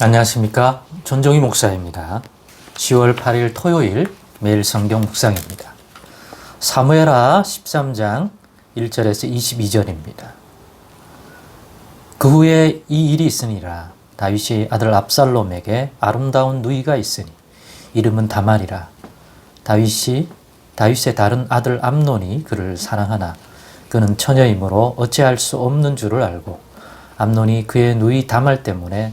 안녕하십니까. 전종희 목사입니다. 10월 8일 토요일 매일 성경 묵상입니다. 사무엘하 13장 1절에서 22절입니다. 그 후에 이 일이 있으니라. 다윗이 아들 압살롬에게 아름다운 누이가 있으니 이름은 다말이라. 다윗이 다윗의 다른 아들 암논이 그를 사랑하나 그는 처녀이므로 어찌할 수 없는 줄을 알고 암논이 그의 누이 다말 때문에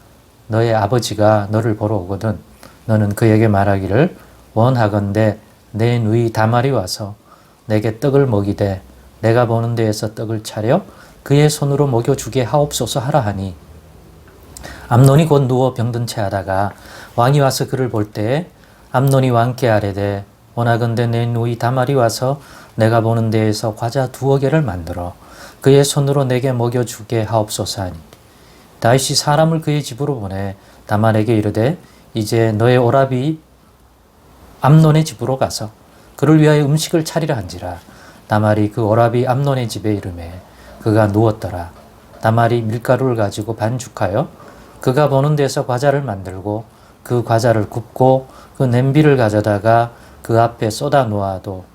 너의 아버지가 너를 보러 오거든 너는 그에게 말하기를 원하건대 내 누이 다말이 와서 내게 떡을 먹이되 내가 보는 데에서 떡을 차려 그의 손으로 먹여주게 하옵소서 하라 하니. 암논이 곧 누워 병든 채 하다가 왕이 와서 그를 볼 때에 암논이 왕께 아뢰되 원하건대 내 누이 다말이 와서 내가 보는 데에서 과자 두어 개를 만들어 그의 손으로 내게 먹여주게 하옵소서 하니 다윗이 사람을 그의 집으로 보내 다말에게 이르되 이제 너의 오라비 암논의 집으로 가서 그를 위하여 음식을 차리라 한지라. 다말이 그 오라비 암논의 집에 이름에 그가 누웠더라. 다말이 밀가루를 가지고 반죽하여 그가 보는 데서 과자를 만들고 그 과자를 굽고 그 냄비를 가져다가 그 앞에 쏟아 놓아도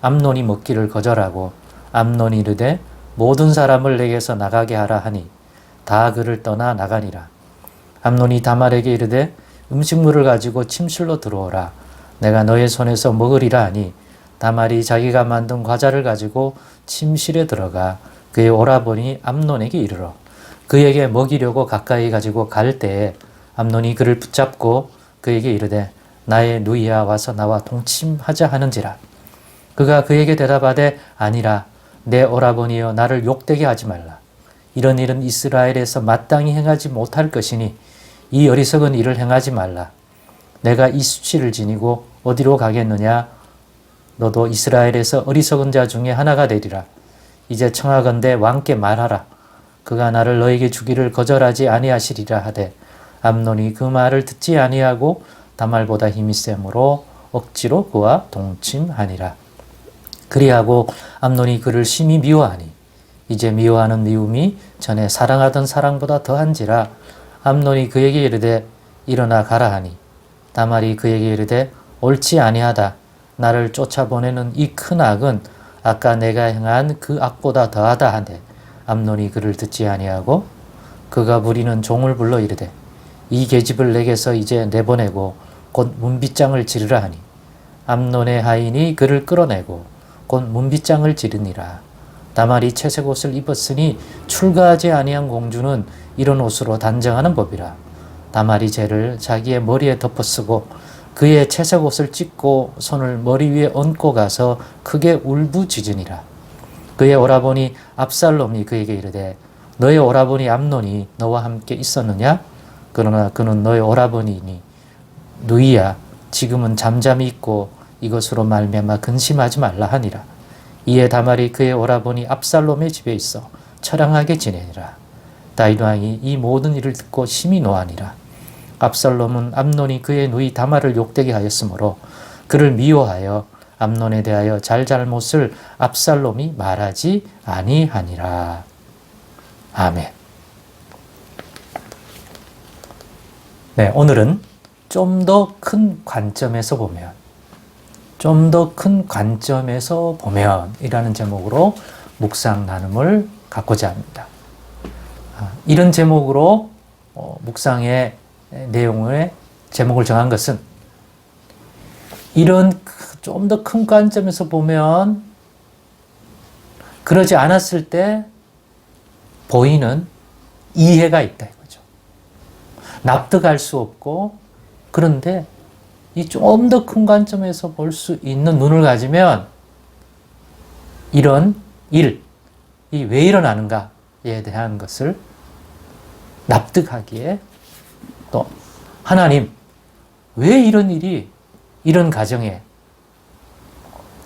암논이 먹기를 거절하고 암논이 이르되 모든 사람을 내게서 나가게 하라 하니 다 그를 떠나 나가니라. 암논이 다말에게 이르되 음식물을 가지고 침실로 들어오라. 내가 너의 손에서 먹으리라 하니 다말이 자기가 만든 과자를 가지고 침실에 들어가 그의 오라버니 암논에게 이르러 그에게 먹이려고 가까이 가지고 갈 때에 암논이 그를 붙잡고 그에게 이르되 나의 누이야 와서 나와 동침하자 하는지라. 그가 그에게 대답하되 아니라 내 오라버니여 나를 욕되게 하지 말라. 이런 일은 이스라엘에서 마땅히 행하지 못할 것이니 이 어리석은 일을 행하지 말라. 내가 이 수치를 지니고 어디로 가겠느냐? 너도 이스라엘에서 어리석은 자 중에 하나가 되리라. 이제 청하건대 왕께 말하라. 그가 나를 너에게 주기를 거절하지 아니하시리라 하되 암논이 그 말을 듣지 아니하고 다말보다 힘이 세므로 억지로 그와 동침하니라. 그리하고 암논이 그를 심히 미워하니 이제 미워하는 미움이 전에 사랑하던 사랑보다 더한지라 암논이 그에게 이르되 일어나 가라 하니. 다말이 그에게 이르되 옳지 아니하다. 나를 쫓아보내는 이 큰 악은 아까 내가 행한 그 악보다 더하다 하되 암논이 그를 듣지 아니하고 그가 부리는 종을 불러 이르되 이 계집을 내게서 이제 내보내고 곧 문빗장을 지르라 하니. 암논의 하인이 그를 끌어내고 곧 문빗장을 지르니라 다말이 채색 옷을 입었으니 출가하지 아니한 공주는 이런 옷으로 단정하는 법이라. 다말이 죄를 자기의 머리에 덮어쓰고 그의 채색 옷을 찢고 손을 머리 위에 얹고 가서 크게 울부짖으니라. 그의 오라버니 압살롬이 그에게 이르되 너의 오라버니 암논이 너와 함께 있었느냐? 그러나 그는 너의 오라버니니 누이야 지금은 잠잠히 있고 이것으로 말미암아 근심하지 말라 하니라. 이에 다말이 그의 오라버니 압살롬의 집에 있어 처량하게 지내니라. 다윗 왕이 이 모든 일을 듣고 심히 노하니라. 압살롬은 암논이 그의 누이 다말을 욕되게 하였으므로 그를 미워하여 암논에 대하여 잘잘못을 압살롬이 말하지 아니하니라. 아멘. 네, 오늘은 좀 더 큰 관점에서 보면 좀 더 큰 관점에서 보면 이라는 제목으로 묵상 나눔을 갖고자 합니다. 아, 이런 제목으로 어, 묵상의 내용의 제목을 정한 것은 이런 좀 더 큰 관점에서 보면 그러지 않았을 때 보이는 이해가 있다 이거죠. 납득할 수 없고 그런데 이 좀 더 큰 관점에서 볼 수 있는 눈을 가지면 이런 일, 이 왜 일어나는가에 대한 것을 납득하기에 또 하나님, 왜 이런 일이 이런 가정에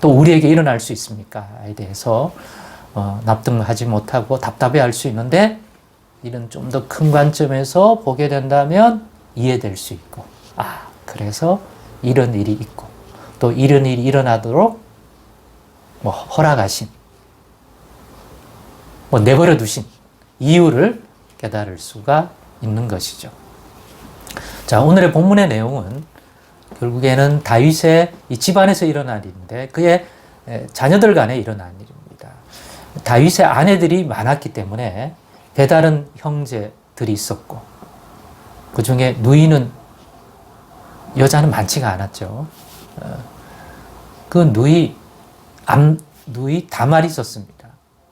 또 우리에게 일어날 수 있습니까?에 대해서 어, 납득하지 못하고 답답해 할 수 있는데 이런 좀 더 큰 관점에서 보게 된다면 이해될 수 있고 아 그래서 이런 일이 있고 또 이런 일이 일어나도록 뭐 허락하신 뭐 내버려 두신 이유를 깨달을 수가 있는 것이죠. 자, 오늘의 본문의 내용은 결국에는 다윗의 이 집안에서 일어난 일인데 그의 자녀들 간에 일어난 일입니다. 다윗의 아내들이 많았기 때문에 배다른 형제들이 있었고 그 중에 누이는 여자는 많지가 않았죠. 어, 그 누이 암 누이 다말이 있었습니다.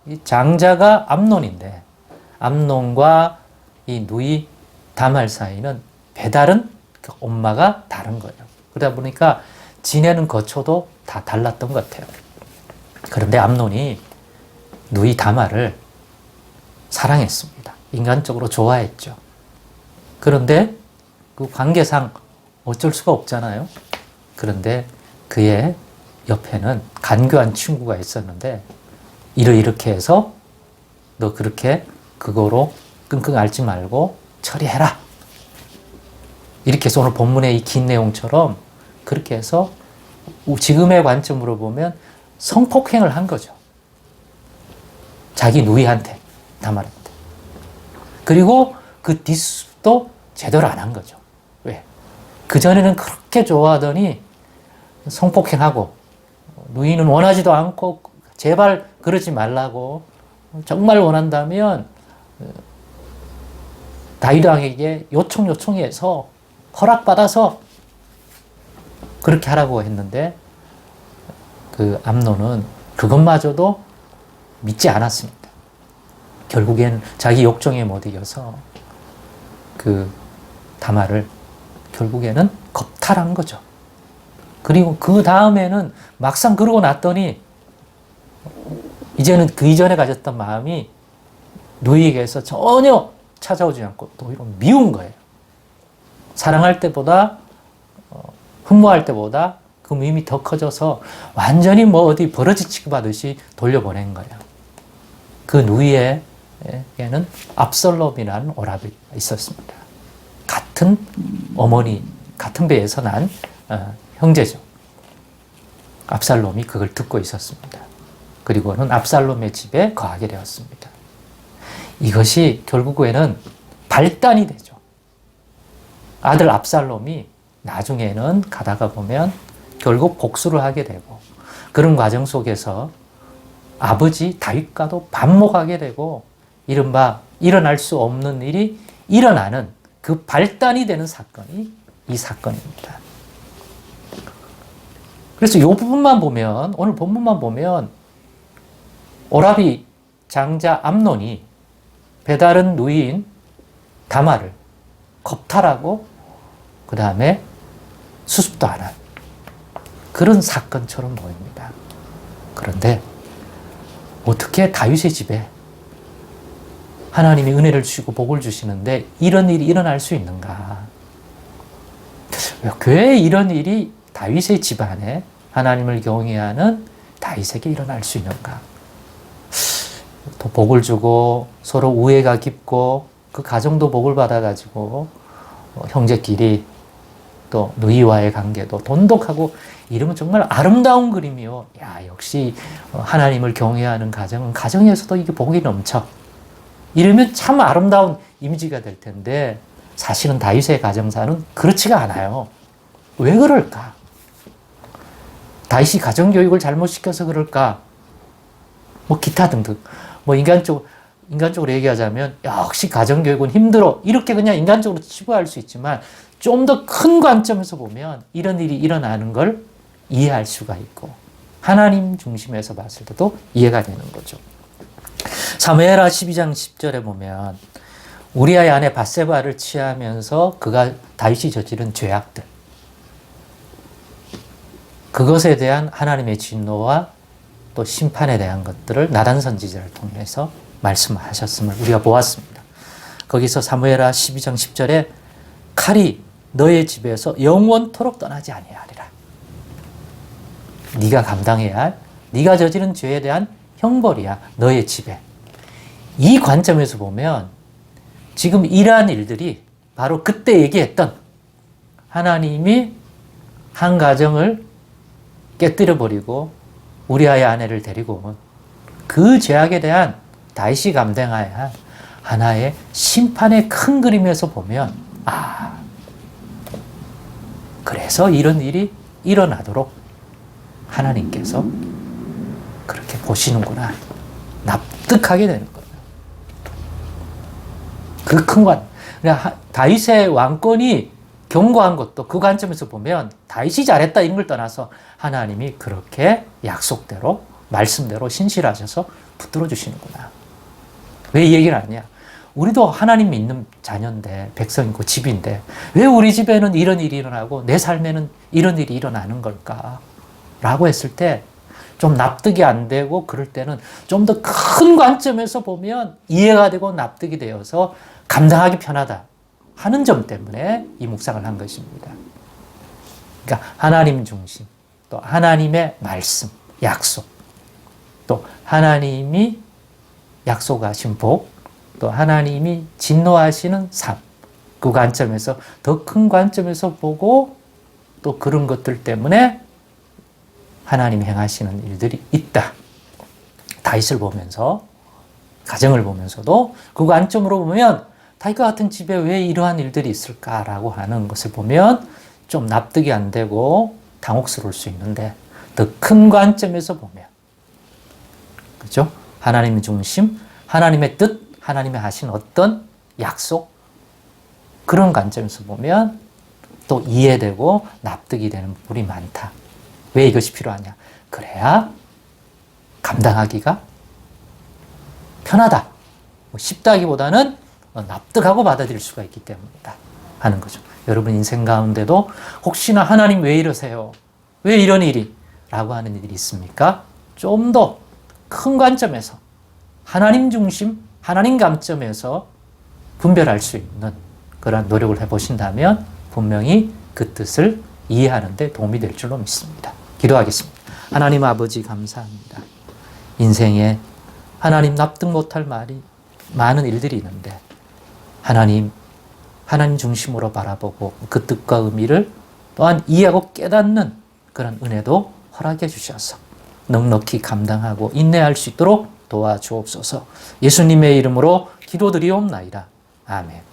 이 장자가 암논인데 암논과 이 누이 다말 사이는 배다른 그 엄마가 다른 거예요. 그러다 보니까 지내는 거처도 다 달랐던 것 같아요. 그런데 암논이 누이 다말을 사랑했습니다. 인간적으로 좋아했죠. 그런데 그 관계상 어쩔 수가 없잖아요. 그런데 그의 옆에는 간교한 친구가 있었는데 이러이렇게 해서 너 그렇게 그거로 끙끙 앓지 말고 처리해라. 이렇게 해서 오늘 본문의 이 긴 내용처럼 그렇게 해서 지금의 관점으로 보면 성폭행을 한 거죠. 자기 누이한테, 다말한테. 그리고 그 디스도 제대로 안 한 거죠. 왜? 그전에는 그렇게 좋아하더니 성폭행하고 누이는 원하지도 않고 제발 그러지 말라고 정말 원한다면 다윗 왕에게 요청 요청해서 허락받아서 그렇게 하라고 했는데 그 암노는 그것마저도 믿지 않았습니다. 결국엔 자기 욕정에 못 이겨서 그 다말을 결국에는 겁탈한 거죠. 그리고 그 다음에는 막상 그러고 났더니 이제는 그 이전에 가졌던 마음이 누이에게서 전혀 찾아오지 않고 오히려 미운 거예요. 사랑할 때보다 어, 흠모할 때보다 그 미움이 더 커져서 완전히 뭐 어디 버러지 취급하듯이 돌려보낸 거예요. 그 누이에게는 압살롬이라는 오랍이 있었습니다. 같은 어머니, 같은 배에서 난 어, 형제죠. 압살롬이 그걸 듣고 있었습니다. 그리고는 압살롬의 집에 거하게 되었습니다. 이것이 결국에는 발단이 되죠. 아들 압살롬이 나중에는 가다가 보면 결국 복수를 하게 되고 그런 과정 속에서 아버지 다윗과도 반목하게 되고 이른바 일어날 수 없는 일이 일어나는 그 발단이 되는 사건이 이 사건입니다. 그래서 이 부분만 보면 오늘 본문만 보면 오라비 장자 암논이 배다른 누이인 다마를 겁탈하고 그 다음에 수습도 안 한 그런 사건처럼 보입니다. 그런데 어떻게 다윗의 집에 하나님이 은혜를 주시고 복을 주시는데 이런 일이 일어날 수 있는가? 왜 이런 일이 다윗의 집안에 하나님을 경외하는 다윗에게 일어날 수 있는가? 또 복을 주고 서로 우애가 깊고 그 가정도 복을 받아가지고 어, 형제끼리 또 누이와의 관계도 돈독하고 이러면 정말 아름다운 그림이요. 야 역시 어, 하나님을 경외하는 가정은 가정에서도 이게 복이 넘쳐. 이러면 참 아름다운 이미지가 될 텐데 사실은 다윗의 가정사는 그렇지가 않아요. 왜 그럴까? 다윗이 가정 교육을 잘못 시켜서 그럴까? 뭐 기타 등등. 뭐 인간적 인간적으로 얘기하자면 역시 가정 교육은 힘들어. 이렇게 그냥 인간적으로 치부할 수 있지만 좀 더 큰 관점에서 보면 이런 일이 일어나는 걸 이해할 수가 있고 하나님 중심에서 봤을 때도 이해가 되는 거죠. 사무엘하 12장 10절에 보면 우리아의 아내 바세바를 취하면서 그가 다윗이 저지른 죄악들 그것에 대한 하나님의 진노와 또 심판에 대한 것들을 나단 선지자를 통해서 말씀하셨음을 우리가 보았습니다. 거기서 사무엘하 12장 10절에 칼이 너의 집에서 영원토록 떠나지 아니하리라. 네가 감당해야 할 네가 저지른 죄에 대한 형벌이야. 너의 집에. 이 관점에서 보면 지금 이러한 일들이 바로 그때 얘기했던 하나님이 한 가정을 깨뜨려 버리고 우리아의 아내를 데리고 온 그 죄악에 대한 다시 감당해야 할 하나의 심판의 큰 그림에서 보면 아 그래서 이런 일이 일어나도록 하나님께서 그렇게 보시는구나 납득하게 되는 거예요. 그 큰 관. 그러니까 하- 다윗의 왕권이 경고한 것도 그 관점에서 보면 다윗이 잘했다 이런 걸 떠나서 하나님이 그렇게 약속대로 말씀대로 신실하셔서 붙들어 주시는구나. 왜 이 얘기를 하냐? 우리도 하나님 믿는 자녀인데 백성이고 집인데 왜 우리 집에는 이런 일이 일어나고 내 삶에는 이런 일이 일어나는 걸까? 라고 했을 때 좀 납득이 안 되고 그럴 때는 좀 더 큰 관점에서 보면 이해가 되고 납득이 되어서 감당하기 편하다 하는 점 때문에 이 묵상을 한 것입니다. 그러니까 하나님 중심, 또 하나님의 말씀, 약속, 또 하나님이 약속하신 복, 또 하나님이 진노하시는 삶, 그 관점에서 더 큰 관점에서 보고 또 그런 것들 때문에 하나님이 행하시는 일들이 있다. 다윗을 보면서 가정을 보면서도 그 관점으로 보면 다윗과 같은 집에 왜 이러한 일들이 있을까라고 하는 것을 보면 좀 납득이 안 되고 당혹스러울 수 있는데 더 큰 관점에서 보면 그죠? 하나님 중심, 하나님의 뜻, 하나님이 하신 어떤 약속 그런 관점에서 보면 또 이해되고 납득이 되는 부분이 많다. 왜 이것이 필요하냐? 그래야 감당하기가 편하다. 뭐 쉽다기보다는 납득하고 받아들일 수가 있기 때문이다. 하는 거죠. 여러분 인생 가운데도 혹시나 하나님 왜 이러세요? 왜 이런 일이? 라고 하는 일이 있습니까? 좀 더 큰 관점에서 하나님 중심, 하나님 감점에서 분별할 수 있는 그런 노력을 해보신다면 분명히 그 뜻을 이해하는데 도움이 될 줄로 믿습니다. 기도하겠습니다. 하나님 아버지 감사합니다. 인생에 하나님 납득 못할 말이 많은 일들이 있는데 하나님 하나님 중심으로 바라보고 그 뜻과 의미를 또한 이해하고 깨닫는 그런 은혜도 허락해 주셔서 넉넉히 감당하고 인내할 수 있도록 도와주옵소서. 예수님의 이름으로 기도드리옵나이다. 아멘.